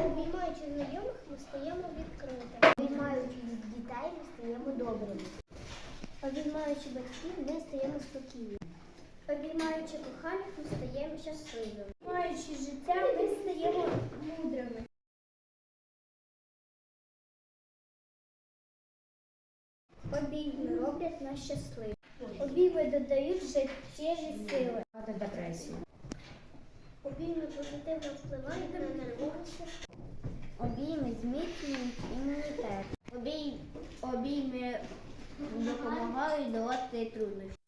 Обіймаючи знайомих, ми стаємо відкритими. Обіймаючи дітей, ми стаємо добрими. Обіймаючи батьків, ми стаємо спокійними. Обіймаючи коханих, ми стаємо щасливими. Обіймаючи життя, ми стаємо мудрими. Обійми роблять нас щасливими. Обійми додають життєві сили. Депресію. Обійми позитивно впливають на нервову систему. Обійми зміцнюють імунітет. Обійми допомагають долати труднощі.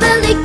believe